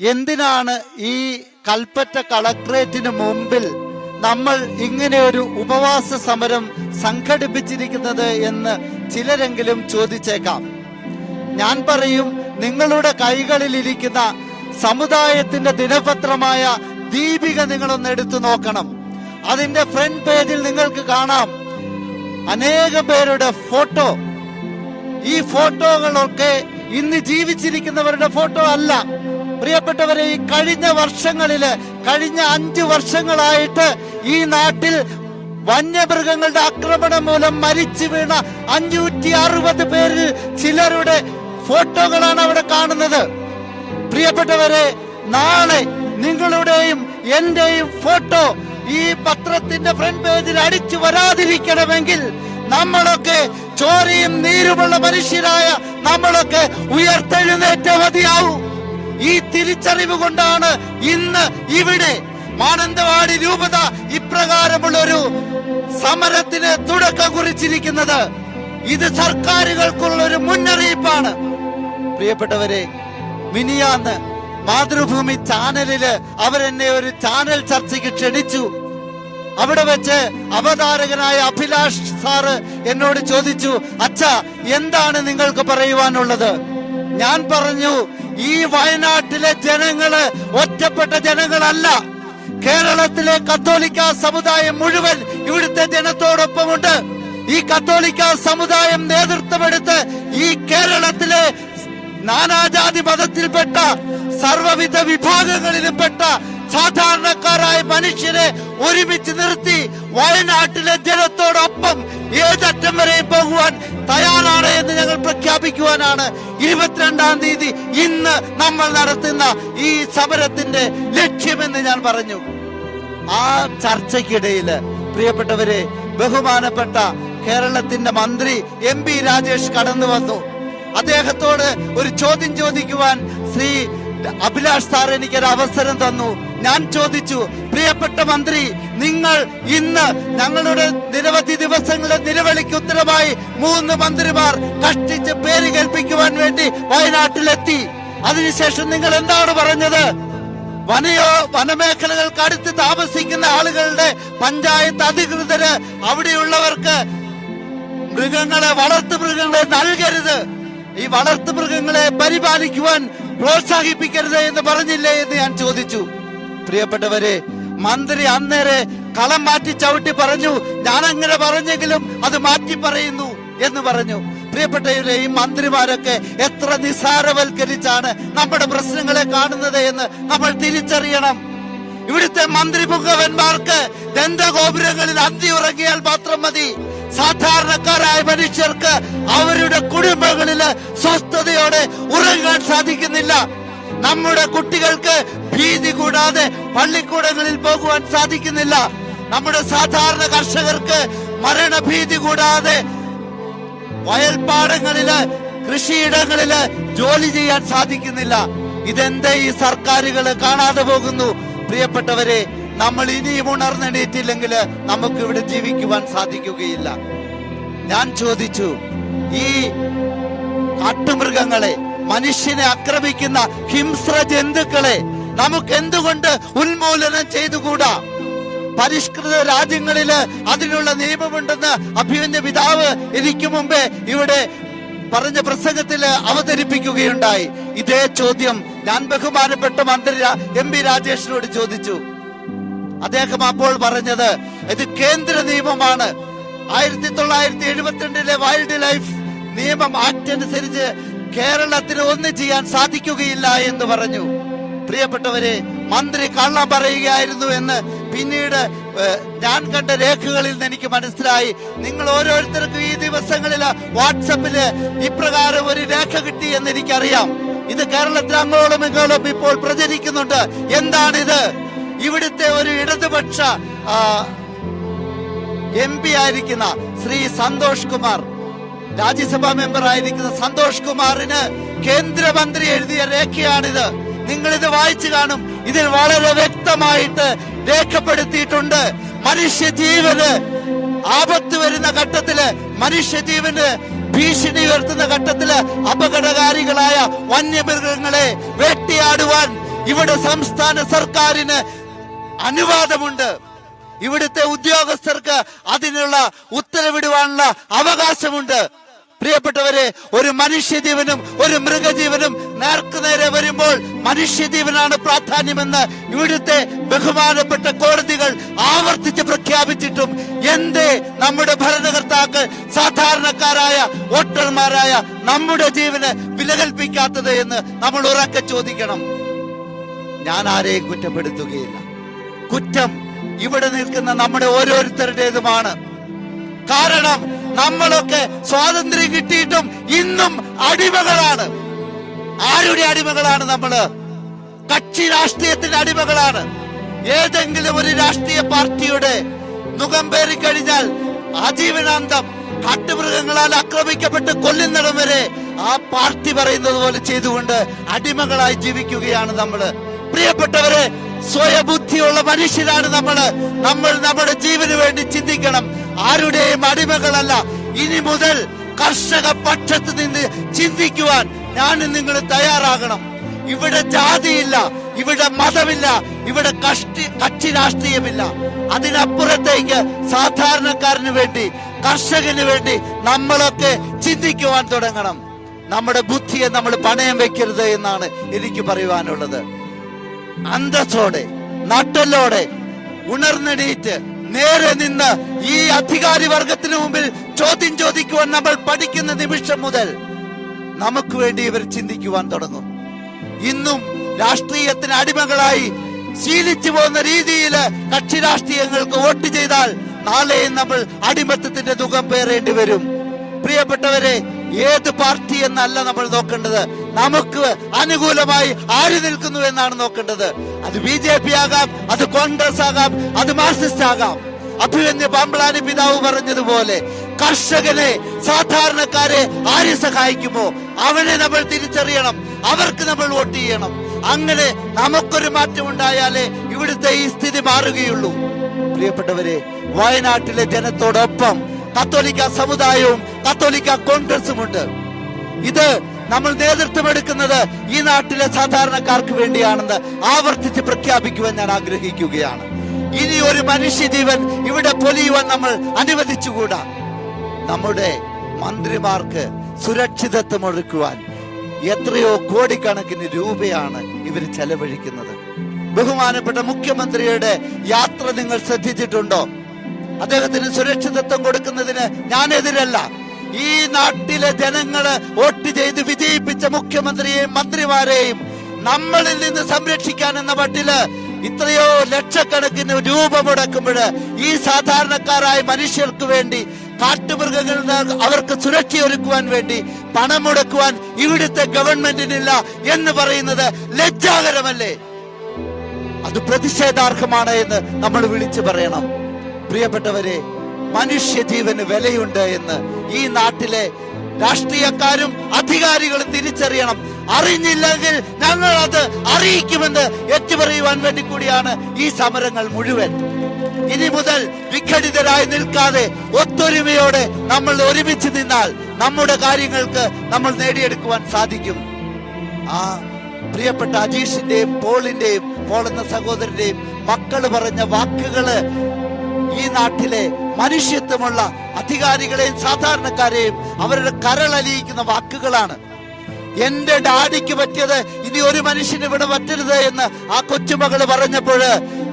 എന്തിനാണ് ഈ കൽപ്പറ്റ കളക്ട്രേറ്റിന് മുമ്പിൽ നമ്മൾ ഇങ്ങനെ ഒരു ഉപവാസ സമരം സംഘടിപ്പിച്ചിരിക്കുന്നത് എന്ന് ചിലരെങ്കിലും ചോദിച്ചേക്കാം. ഞാൻ പറയും നിങ്ങളുടെ കൈകളിലിരിക്കുന്ന സമുദായത്തിന്റെ ദിനപത്രമായ ദീപിക നിങ്ങളൊന്ന് എടുത്തു നോക്കണം. അതിന്റെ ഫ്രണ്ട് പേജിൽ നിങ്ങൾക്ക് കാണാം. അനേകം പേരുടെ ഫോട്ടോ. ഈ ഫോട്ടോകളൊക്കെ ഇന്ന് ജീവിച്ചിരിക്കുന്നവരുടെ ഫോട്ടോ അല്ല. പ്രിയപ്പെട്ടവരെ ഈ കഴിഞ്ഞ വർഷങ്ങളിൽ കഴിഞ്ഞ അഞ്ചു വർഷങ്ങളായിട്ട് ഈ നാട്ടിൽ വന്യമൃഗങ്ങളുടെ ആക്രമണം മൂലം മരിച്ചു വീണ അഞ്ഞൂറ്റി അറുപത് പേരിൽ ചിലരുടെ ഫോട്ടോകളാണ് അവിടെ കാണുന്നത്. പ്രിയപ്പെട്ടവരെ നാളെ നിങ്ങളുടെയും എന്റെയും ഫോട്ടോ ഈ പത്രത്തിന്റെ ഫ്രണ്ട് പേജിൽ അടിച്ചു വരാതിരിക്കണമെങ്കിൽ നമ്മളൊക്കെ ചോരയും നീരുമുള്ള മനുഷ്യരായ നമ്മളൊക്കെ ഉയർത്തെഴുന്നേറ്റ മതിയാവും. ഈ തിരിച്ചറിവ് കൊണ്ടാണ് ഇന്ന് ഇവിടെ മാനന്തവാടി രൂപത ഇപ്രകാരമുള്ള ഒരു സമരത്തിന് തുടക്കം കുറിച്ചിരിക്കുന്നത്. ഇത് സർക്കാരുകൾക്കുള്ള ഒരു മുന്നറിയിപ്പാണ്. പ്രിയപ്പെട്ടവരെ മിനിയാന്ന് മാതൃഭൂമി ചാനലിൽ അവരെന്നെ ഒരു ചാനൽ ചർച്ചയ്ക്ക് ക്ഷണിച്ചു. അവിടെ വെച്ച് അവതാരകനായ അഭിലാഷ് സാറ് എന്നോട് ചോദിച്ചു അച്ഛ എന്താണ് നിങ്ങൾക്ക് പറയുവാനുള്ളത്? ഞാൻ പറഞ്ഞു ഈ വയനാട്ടിലെ ജനങ്ങൾ ഒറ്റപ്പെട്ട ജനങ്ങളല്ല. കേരളത്തിലെ കത്തോലിക്ക സമുദായം മുഴുവൻ ഇവിടുത്തെ ജനത്തോടൊപ്പമുണ്ട്. ഈ കത്തോലിക്ക സമുദായം നേതൃത്വമെടുത്ത് ഈ കേരളത്തിലെ നാനാജാതി മതത്തിൽപ്പെട്ട സർവവിധ വിഭാഗങ്ങളിലുംപ്പെട്ട സാധാരണക്കാരായ മനുഷ്യരെ ഒരുമിച്ച് നിർത്തി വയനാട്ടിലെ ജനത്തോടൊപ്പം ഏതറ്റം വരെ പോകുവാൻ തയ്യാറാണ് എന്ന് ഞങ്ങൾ പ്രഖ്യാപിക്കുവാനാണ്. ഇരുപത്തിരണ്ടാം തീയതി ഇന്ന് നമ്മൾ നടത്തുന്ന ഈ സമരത്തിന്റെ ലക്ഷ്യമെന്ന് ഞാൻ പറഞ്ഞു. ആ ചർച്ചയ്ക്കിടയിൽ പ്രിയപ്പെട്ടവരെ ബഹുമാനപ്പെട്ട കേരളത്തിന്റെ മന്ത്രി എം പി രാജേഷ് കടന്നു വന്നു. അദ്ദേഹത്തോട് ഒരു ചോദ്യം ചോദിക്കുവാൻ ശ്രീ അഭിലാഷ് സാർ എനിക്കൊരു അവസരം തന്നു. ഞാൻ ചോദിച്ചു പ്രിയപ്പെട്ട മന്ത്രി നിങ്ങൾ ഇന്ന് ഞങ്ങളുടെ നിരവധി ദിവസങ്ങളുടെ നിലവിളിക്ക് ഉത്തരമായി മൂന്ന് മന്ത്രിമാർ കഷ്ടിച്ച് പേര് കേൾപ്പിക്കുവാൻ വേണ്ടി വയനാട്ടിലെത്തി. അതിനുശേഷം നിങ്ങൾ എന്താണ് പറഞ്ഞത്? വനയോ വനമേഖലകൾക്ക് അടുത്ത് താമസിക്കുന്ന ആളുകളുടെ പഞ്ചായത്ത് അധികൃതർ അവിടെയുള്ളവർക്ക് മൃഗങ്ങളെ വളർത്തു മൃഗങ്ങളെ നൽകരുത്. ഈ വളർത്തു മൃഗങ്ങളെ പരിപാലിക്കുവാൻ പ്രോത്സാഹിപ്പിക്കരുത് എന്ന് പറഞ്ഞില്ലേ എന്ന് ഞാൻ ചോദിച്ചു. പ്രിയപ്പെട്ടവരെ മന്ത്രി അന്നേരെ കളം മാറ്റി ചവിട്ടി പറഞ്ഞു ഞാൻ അങ്ങനെ പറഞ്ഞെങ്കിലും അത് മാറ്റി പറയുന്നു എന്ന് പറഞ്ഞു. പ്രിയപ്പെട്ടവരെ ഈ മന്ത്രിമാരൊക്കെ എത്ര നിസാരവൽക്കരിച്ചാണ് നമ്മുടെ പ്രശ്നങ്ങളെ കാണുന്നത് എന്ന് നമ്മൾ തിരിച്ചറിയണം. ഇവിടുത്തെ മന്ത്രി മുഖവന്മാർക്ക് ദന്തഗോപുരങ്ങളിൽ അന്തി ഉറങ്ങിയാൽ മാത്രം മതി. സാധാരണക്കാരായ മനുഷ്യർക്ക് അവരുടെ കുടുംബങ്ങളിൽ സ്വസ്ഥതയോടെ ഉറങ്ങാൻ സാധിക്കുന്നില്ല. നമ്മുടെ കുട്ടികൾക്ക് ഭീതി കൂടാതെ പള്ളിക്കൂടങ്ങളിൽ പോകുവാൻ സാധിക്കുന്നില്ല. നമ്മുടെ സാധാരണ കർഷകർക്ക് മരണഭീതി കൂടാതെ വയൽപ്പാടങ്ങളിൽ കൃഷിയിടങ്ങളിൽ ജോലി ചെയ്യാൻ സാധിക്കുന്നില്ല. ഇതെന്താ ഈ സർക്കാരുകൾ കാണാതെ പോകുന്നു? പ്രിയപ്പെട്ടവരെ നമ്മൾ ഇനിയും ഉണർന്നെണീറ്റില്ലെങ്കിൽ നമുക്ക് ഇവിടെ ജീവിക്കുവാൻ സാധിക്കുകയില്ല. ഞാൻ ചോദിച്ചു ഈ കാട്ടുമൃഗങ്ങളെ മനുഷ്യനെ ആക്രമിക്കുന്ന ഹിംസ്ര ജന്തുക്കളെ നമുക്ക് എന്തുകൊണ്ട് ഉന്മൂലനം ചെയ്തുകൂടാ? പരിഷ്കൃത രാജ്യങ്ങളിൽ അതിനുള്ള നിയമമുണ്ടെന്ന് അഭിമന്യ പിതാവ് എനിക്ക് മുമ്പേ ഇവിടെ പറഞ്ഞ പ്രസംഗത്തിൽ അവതരിപ്പിക്കുകയുണ്ടായി. ഇതേ ചോദ്യം ഞാൻ ബഹുമാനപ്പെട്ട മന്ത്രി എം പി രാജേഷിനോട് ചോദിച്ചു. അദ്ദേഹം അപ്പോൾ പറഞ്ഞത് ഇത് കേന്ദ്ര നിയമമാണ്. ആയിരത്തി തൊള്ളായിരത്തി എഴുപത്തിരണ്ടിലെ വൈൽഡ് ലൈഫ് നിയമം ആക്ട് അനുസരിച്ച് കേരളത്തിന് ഒന്നും ചെയ്യാൻ സാധിക്കുകയില്ല എന്ന് പറഞ്ഞു. പ്രിയപ്പെട്ടവരെ മന്ത്രി കള്ളം പറയുകയായിരുന്നു എന്ന് പിന്നീട് ഞാൻ കണ്ട രേഖകളിൽ നിന്ന് എനിക്ക് മനസ്സിലായി. നിങ്ങൾ ഓരോരുത്തർക്കും ഈ ദിവസങ്ങളിൽ വാട്സപ്പിൽ ഇപ്രകാരം ഒരു രേഖ കിട്ടി എന്ന് എനിക്കറിയാം. ഇത് കേരളത്തിൽ അങ്ങോളം ഇങ്ങോളം ഇപ്പോൾ പ്രചരിക്കുന്നുണ്ട്. എന്താണിത് ഇവിടുത്തെ ഒരു ഇടതുപക്ഷ എം പി ആയിരിക്കുന്ന ശ്രീ സന്തോഷ് കുമാർ രാജ്യസഭാ മെമ്പർ ആയിരിക്കുന്ന സന്തോഷ് കുമാറിന് കേന്ദ്രമന്ത്രി എഴുതിയ രേഖയാണിത്. നിങ്ങൾ ഇത് വായിച്ചു കാണും. ഇതിൽ വളരെ വ്യക്തമായിട്ട് രേഖപ്പെടുത്തിയിട്ടുണ്ട്. മനുഷ്യജീവന് ആപത്ത് വരുന്ന ഘട്ടത്തിൽ മനുഷ്യജീവന് ഭീഷണി ഉയർത്തുന്ന ഘട്ടത്തിൽ അപകടകാരികളായ വന്യമൃഗങ്ങളെ വേട്ടയാടുവാൻ ഇവിടെ സംസ്ഥാന സർക്കാരിന് അനുവാദമുണ്ട്. ഇവിടുത്തെ ഉദ്യോഗസ്ഥർക്ക് അതിനുള്ള ഉത്തരവിടുവാനുള്ള അവകാശമുണ്ട്. പ്രിയപ്പെട്ടവരെ ഒരു മനുഷ്യജീവനും ഒരു മൃഗജീവനും നേർക്കുനേരെ വരുമ്പോൾ മനുഷ്യജീവനാണ് പ്രാധാന്യമെന്ന് ഇവിടുത്തെ ബഹുമാനപ്പെട്ട കോടതികൾ ആവർത്തിച്ച് പ്രഖ്യാപിച്ചിട്ടും എന്തേ നമ്മുടെ ഭരണകർത്താക്കൾ സാധാരണക്കാരായ വോട്ടർമാരായ നമ്മുടെ ജീവന് വിലകൽപ്പിക്കാത്തത് എന്ന് നമ്മൾ ഉറക്കെ ചോദിക്കണം. ഞാൻ ആരെയും കുറ്റപ്പെടുത്തുകയില്ല. കുറ്റം ഇവിടെ നിൽക്കുന്ന നമ്മുടെ ഓരോരുത്തരുടേതുമാണ്. കാരണം നമ്മളൊക്കെ സ്വാതന്ത്ര്യം കിട്ടിയിട്ടും ഇന്നും അടിമകളാണ്. ആരുടെ അടിമകളാണ് നമ്മൾ? കക്ഷി രാഷ്ട്രീയത്തിന്റെ അടിമകളാണ്. ഏതെങ്കിലും ഒരു രാഷ്ട്രീയ പാർട്ടിയുടെ മുഖം പേറി കഴിഞ്ഞാൽ ആജീവനാന്തം കാട്ടുമൃഗങ്ങളാൽ ആക്രമിക്കപ്പെട്ട് കൊല്ലുന്നിടം വരെ ആ പാർട്ടി പറയുന്നത് പോലെ ചെയ്തുകൊണ്ട് അടിമകളായി ജീവിക്കുകയാണ് നമ്മൾ. പ്രിയപ്പെട്ടവരെ സ്വയബുദ്ധിയുള്ള മനുഷ്യരാണ് നമ്മൾ നമ്മൾ നമ്മുടെ ജീവന് വേണ്ടി ചിന്തിക്കണം. ആരുടെയും അടിമകളല്ല. ഇനി മുതൽ കർഷക പക്ഷത്ത് നിന്ന് ചിന്തിക്കുവാൻ ഞാനും നിങ്ങൾ തയ്യാറാകണം. ഇവിടെ ജാതിയില്ല ഇവിടെ മതമില്ല ഇവിടെ കഷ്ടി കക്ഷി രാഷ്ട്രീയമില്ല. അതിനപ്പുറത്തേക്ക് സാധാരണക്കാരന് വേണ്ടി കർഷകന് വേണ്ടി നമ്മളൊക്കെ ചിന്തിക്കുവാൻ തുടങ്ങണം. നമ്മുടെ ബുദ്ധിയെ നമ്മൾ പണയം വെക്കരുത് എന്നാണ് എനിക്ക് പറയുവാനുള്ളത്. അന്തസ്സോടെ നട്ടലോടെ ഉണർന്നെണീറ്റ് നേരെ നിന്ന് ഈ അധികാരി വർഗത്തിന് മുമ്പിൽ ചോദ്യം ചോദിക്കുവാൻ നമ്മൾ പഠിക്കുന്ന നിമിഷം മുതൽ നമുക്ക് വേണ്ടി ഇവർ ചിന്തിക്കുവാൻ തുടങ്ങും. ഇന്നും രാഷ്ട്രീയത്തിന് അടിമകളായി ശീലിച്ചു പോകുന്ന രീതിയിൽ കക്ഷി രാഷ്ട്രീയങ്ങൾക്ക് വോട്ട് ചെയ്താൽ നാളെയും നമ്മൾ അടിമത്തത്തിന്റെ തുക പേറേണ്ടി വരും. പ്രിയപ്പെട്ടവരെ ഏത് പാർട്ടി എന്നല്ല നമ്മൾ നോക്കേണ്ടത്. നമുക്ക് അനുകൂലമായി ആര് നിൽക്കുന്നു എന്നാണ് നോക്കേണ്ടത്. അത് ബി ജെ പി ആകാം അത് കോൺഗ്രസ് ആകാം അത് മാർക്സിസ്റ്റ് ആകാം. അഭിമന്യ പാമ്പളാനി പിതാവ് പറഞ്ഞതുപോലെ കർഷകനെ സാധാരണക്കാരെ ആര് സഹായിക്കുമോ? അവനെ നമ്മൾ തിരിച്ചറിയണം അവർക്ക് നമ്മൾ വോട്ട് ചെയ്യണം. അങ്ങനെ നമുക്കൊരു മാറ്റം ഉണ്ടായാലേ ഇവിടുത്തെ ഈ സ്ഥിതി മാറുകയുള്ളൂ. പ്രിയപ്പെട്ടവരെ വയനാട്ടിലെ ജനത്തോടൊപ്പം കത്തോലിക്ക സമുദായവും കത്തോലിക്ക കോൺഗ്രസുമുണ്ട്. ഇത് നമ്മൾ നേതൃത്വം എടുക്കുന്നത് ഈ നാട്ടിലെ സാധാരണക്കാർക്ക് വേണ്ടിയാണെന്ന് ആവർത്തിച്ച് പ്രഖ്യാപിക്കുവാൻ ഞാൻ ആഗ്രഹിക്കുകയാണ്. ഇനി ഒരു മനുഷ്യജീവൻ ഇവിടെ പൊലിയുവാൻ നമ്മൾ അനുവദിച്ചുകൂടാ? നമ്മുടെ മന്ത്രിമാർക്ക് സുരക്ഷിതത്വം ഒരുക്കുവാൻ എത്രയോ കോടിക്കണക്കിന് രൂപയാണ് ഇവർ ചെലവഴിക്കുന്നത്. ബഹുമാനപ്പെട്ട മുഖ്യമന്ത്രിയുടെ യാത്ര നിങ്ങൾ ശ്രദ്ധിച്ചിട്ടുണ്ടോ? അദ്ദേഹത്തിന് സുരക്ഷിതത്വം കൊടുക്കുന്നതിന് ഞാൻ എതിരല്ല ഈ നാട്ടിലെ ജനങ്ങൾ വോട്ട് ചെയ്ത് വിജയിപ്പിച്ച മുഖ്യമന്ത്രിയെയും മന്ത്രിമാരെയും നമ്മളിൽ നിന്ന് സംരക്ഷിക്കാൻ എന്ന മട്ടിൽ ഇത്രയോ ലക്ഷക്കണക്കിന് രൂപ മുടക്കുമ്പോൾ ഈ സാധാരണക്കാരായ മനുഷ്യർക്ക് വേണ്ടി കാട്ടുമൃഗങ്ങളിൽ നിന്ന് അവർക്ക് സുരക്ഷ ഒരുക്കുവാൻ വേണ്ടി പണം മുടക്കുവാൻ ഇവിടുത്തെ ഗവൺമെന്റിനില്ല എന്ന് പറയുന്നത് ലജ്ജാകരമല്ലേ? അത് പ്രതിഷേധാർഹമാണ് എന്ന് നമ്മൾ വിളിച്ചു പറയണം. പ്രിയപ്പെട്ടവരെ മനുഷ്യജീവന് വിലയുണ്ട് എന്ന് ഈ നാട്ടിലെ രാഷ്ട്രീയക്കാരും അധികാരികളും തിരിച്ചറിയണം. അറിഞ്ഞില്ലെങ്കിൽ ഞങ്ങൾ അത് അറിയിക്കുമെന്ന് ഏറ്റുപറയുവാൻ വേണ്ടി കൂടിയാണ് ഈ സമരങ്ങൾ മുഴുവൻ. ഇനി മുതൽ വിഘടിതരായി നിൽക്കാതെ ഒത്തൊരുമയോടെ നമ്മൾ ഒരുമിച്ച് നിന്നാൽ നമ്മുടെ കാര്യങ്ങൾക്ക് നമ്മൾ നേടിയെടുക്കുവാൻ സാധിക്കും. ആ പ്രിയപ്പെട്ട അജീഷിന്റെയും പോളിന്റെയും പോളെന്ന സഹോദരന്റെയും മക്കൾ പറഞ്ഞ വാക്കുകൾ ഈ നാട്ടിലെ മനുഷ്യത്വമുള്ള അധികാരികളെയും സാധാരണക്കാരെയും അവരുടെ കരളലിയിക്കുന്ന വാക്കുകളാണ്. എന്റെ ഡാഡിക്ക് പറ്റിയത് ഇനി ഒരു മനുഷ്യന് ഇവിടെ പറ്റരുത് എന്ന് ആ കൊച്ചുമകൾ പറഞ്ഞപ്പോൾ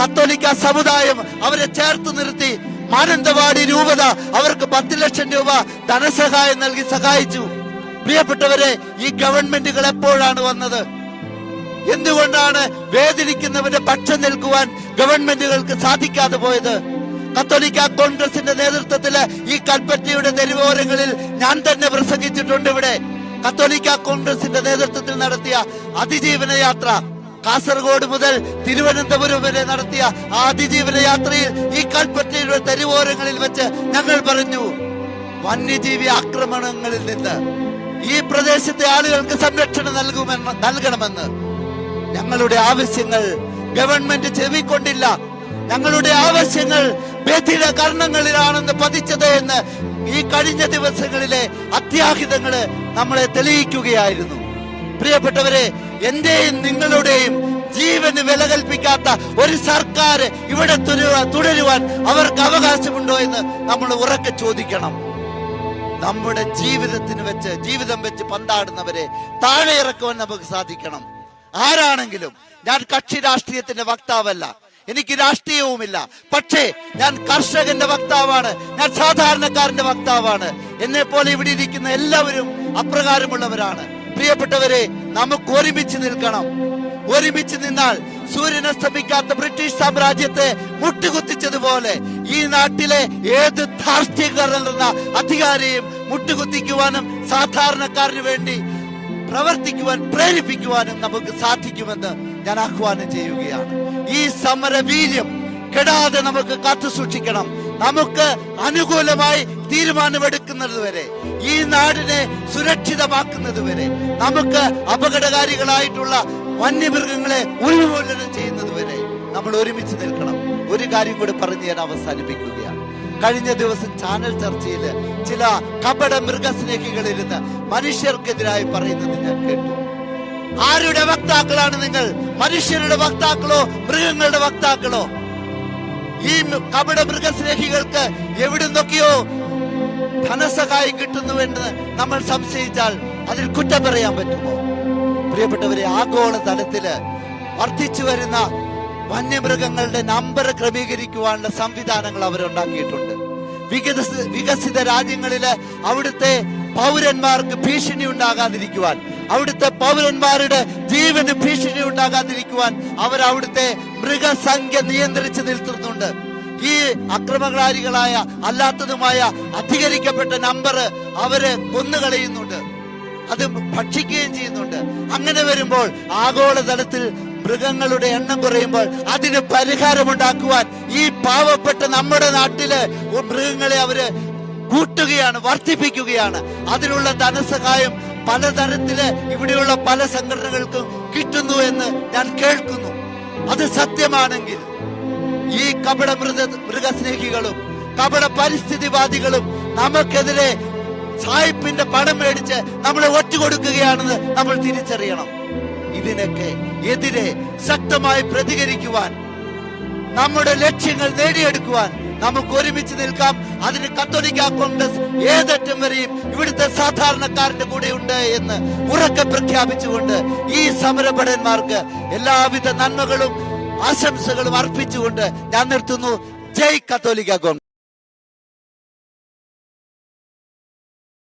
കത്തോലിക്ക സമുദായം അവരെ ചേർത്ത് നിർത്തി. മാനന്തവാടി രൂപത അവർക്ക് പത്ത് ലക്ഷം രൂപ ധനസഹായം നൽകി സഹായിച്ചു. പ്രിയപ്പെട്ടവരെ ഈ ഗവൺമെന്റുകൾ എപ്പോഴാണ് വന്നത്? എന്തുകൊണ്ടാണ് വേദനിക്കുന്നവരുടെ പക്ഷം നിൽക്കുവാൻ ഗവൺമെന്റുകൾക്ക് സാധിക്കാതെ പോയത്? കത്തോലിക്ക കോൺഗ്രസിന്റെ നേതൃത്വത്തിൽ ഈ കൽപ്പറ്റയുടെ തെരുവോരങ്ങളിൽ ഞാൻ തന്നെ പ്രസംഗിച്ചിട്ടുണ്ട് ഇവിടെ. കത്തോലിക്ക കോൺഗ്രസിന്റെ നേതൃത്വത്തിൽ നടത്തിയ അതിജീവന യാത്ര കാസർഗോഡ് മുതൽ തിരുവനന്തപുരം വരെ നടത്തിയ ആ അതിജീവന യാത്രയിൽ ഈ കൽപ്പറ്റയുടെ തെരുവോരങ്ങളിൽ വെച്ച് ഞങ്ങൾ പറഞ്ഞു വന്യജീവി ആക്രമണങ്ങളിൽ നിന്ന് ഈ പ്രദേശത്തെ ആളുകൾക്ക് സംരക്ഷണം നൽകുമെന്ന് നൽകണമെന്ന് ഞങ്ങളുടെ ആവശ്യങ്ങൾ ഗവൺമെന്റ് ചെവിക്കൊണ്ടില്ല. ഞങ്ങളുടെ ആവശ്യങ്ങൾ ബധിര കർണങ്ങളിലാണെന്ന് പതിച്ചത് എന്ന് ഈ കഴിഞ്ഞ ദിവസങ്ങളിലെ അത്യാഹിതങ്ങൾ നമ്മളെ തെളിയിക്കുകയായിരുന്നു. പ്രിയപ്പെട്ടവരെ എന്റെയും നിങ്ങളുടെയും ജീവന് വില കൽപ്പിക്കാത്ത ഒരു സർക്കാർ ഇവിടെ തുടരുവാൻ അവർക്ക് അവകാശമുണ്ടോ എന്ന് നമ്മൾ ഉറക്കെ ചോദിക്കണം. നമ്മുടെ ജീവിതത്തിന് വെച്ച് ജീവിതം വെച്ച് പന്താടുന്നവരെ താഴെ ഇറക്കുവാൻ നമുക്ക് സാധിക്കണം. ആരാണെങ്കിലും ഞാൻ കക്ഷി രാഷ്ട്രീയത്തിന്റെ വക്താവല്ല. എനിക്ക് രാഷ്ട്രീയവുമില്ല. പക്ഷേ ഞാൻ കർഷകന്റെ വക്താവാണ്. ഞാൻ സാധാരണക്കാരന്റെ വക്താവാണ്. എന്നെ പോലെ ഇവിടെ ഇരിക്കുന്ന എല്ലാവരും അപ്രകാരമുള്ളവരാണ്. പ്രിയപ്പെട്ടവരെ നമുക്ക് ഒരുമിച്ച് നിൽക്കണം. ഒരുമിച്ച് നിന്നാൽ സൂര്യൻ അസ്തമിക്കാത്ത ബ്രിട്ടീഷ് സാമ്രാജ്യത്തെ മുട്ടുകുത്തിച്ചതുപോലെ ഈ നാട്ടിലെ ഏത് ധാർഷ്ട്യക്കാരനെന്ന അധികാരിയും മുട്ടുകുത്തിക്കുവാനും സാധാരണക്കാരന് വേണ്ടി പ്രവർത്തിക്കുവാൻ പ്രേരിപ്പിക്കുവാനും നമുക്ക് സാധിക്കുമെന്ന് ഞാൻ ആഹ്വാനം ചെയ്യുകയാണ്. ഈ സമരവീര്യം കെടാതെ നമുക്ക് കാത്തു സൂക്ഷിക്കണം. നമുക്ക് അനുകൂലമായി തീരുമാനമെടുക്കുന്നത് വരെ ഈ നാടിനെ സുരക്ഷിതമാക്കുന്നത് വരെ നമുക്ക് അപകടകാരികളായിട്ടുള്ള വന്യമൃഗങ്ങളെ ഉന്മൂലനം ചെയ്യുന്നത് വരെ നമ്മൾ ഒരുമിച്ച് നിൽക്കണം. ഒരു കാര്യം കൂടി പറഞ്ഞ് ഞാൻ അവസാനിപ്പിക്കുകയാണ്. കഴിഞ്ഞ ദിവസം ചാനൽ ചർച്ചയിൽ ചില കപട മൃഗസ്നേഹികളിരുന്ന് മനുഷ്യർക്കെതിരായി പറയുന്നത് ഞാൻ കേട്ടു. ആരുടെ വക്താക്കളാണ് നിങ്ങൾ? മനുഷ്യരുടെ വക്താക്കളോ മൃഗങ്ങളുടെ വക്താക്കളോ? ഈ കപട മൃഗസ്നേഹികൾക്ക് എവിടുന്നൊക്കെയോ ധനസഹായം കിട്ടുന്നുവെന്ന് നമ്മൾ സംശയിച്ചാൽ അതിൽ കുറ്റം പറയാൻ പറ്റുമോ? പ്രിയപ്പെട്ടവരെ ആഗോള തലത്തിൽ വർദ്ധിച്ചു വരുന്ന വന്യമൃഗങ്ങളുടെ നമ്പർ ക്രമീകരിക്കുവാനുള്ള സംവിധാനങ്ങൾ അവരുണ്ടാക്കിയിട്ടുണ്ട്. വികസ വികസിത രാജ്യങ്ങളിൽ അവിടുത്തെ പൗരന്മാർക്ക് ഭീഷണി ഉണ്ടാകാതിരിക്കുവാൻ അവിടുത്തെ പൗരന്മാരുടെ ജീവന് ഭീഷണി ഉണ്ടാകാതിരിക്കുവാൻ അവർ അവിടുത്തെ മൃഗസംഖ്യ നിയന്ത്രിച്ച് നിൽത്തുന്നുണ്ട് ഈ അക്രമകാരികളായ അല്ലാത്തതുമായ അധികരിക്കപ്പെട്ട നമ്പർ അവർ കൊന്നുകളയുന്നുണ്ട്. അത് ഭക്ഷിക്കുകയും ചെയ്യുന്നുണ്ട്. അങ്ങനെ വരുമ്പോൾ ആഗോളതലത്തിൽ മൃഗങ്ങളുടെ എണ്ണം കുറയുമ്പോൾ അതിന് പരിഹാരമുണ്ടാക്കുവാൻ ഈ പാവപ്പെട്ട നമ്മുടെ നാട്ടിൽ മൃഗങ്ങളെ അവർ കൂട്ടുകയാണ് വർദ്ധിപ്പിക്കുകയാണ്. അതിനുള്ള ധനസഹായം പലതരത്തിൽ ഇവിടെയുള്ള പല സംഘടനകൾക്കും കിട്ടുന്നു എന്ന് ഞാൻ കേൾക്കുന്നു. അത് സത്യമാണെങ്കിൽ ഈ കപട മൃഗ മൃഗസ്നേഹികളും കപട പരിസ്ഥിതിവാദികളും നമുക്കെതിരെ സായിപ്പിന്റെ പണം മേടിച്ച് നമ്മളെ ഒറ്റുകൊടുക്കുകയാണെന്ന് നമ്മൾ തിരിച്ചറിയണം. ഇതിനൊക്കെ എതിരെ ശക്തമായി പ്രതികരിക്കുവാൻ നമ്മുടെ ലക്ഷ്യങ്ങൾ നേടിയെടുക്കുവാൻ നമുക്ക് ഒരുമിച്ച് നിൽക്കാം. അതിന് കത്തോലിക്ക കോൺഗ്രസ് ഏതറ്റം വരെയും ഇവിടുത്തെ സാധാരണക്കാരന്റെ കൂടെ ഉണ്ട് എന്ന് ഉറക്കെ പ്രഖ്യാപിച്ചുകൊണ്ട് ഈ സമരഭടന്മാർക്ക് എല്ലാവിധ നന്മകളും ആശംസകളും അർപ്പിച്ചുകൊണ്ട് ഞാൻ നിർത്തുന്നു. ജയ് കത്തോലിക്ക കോൺഗ്രസ്.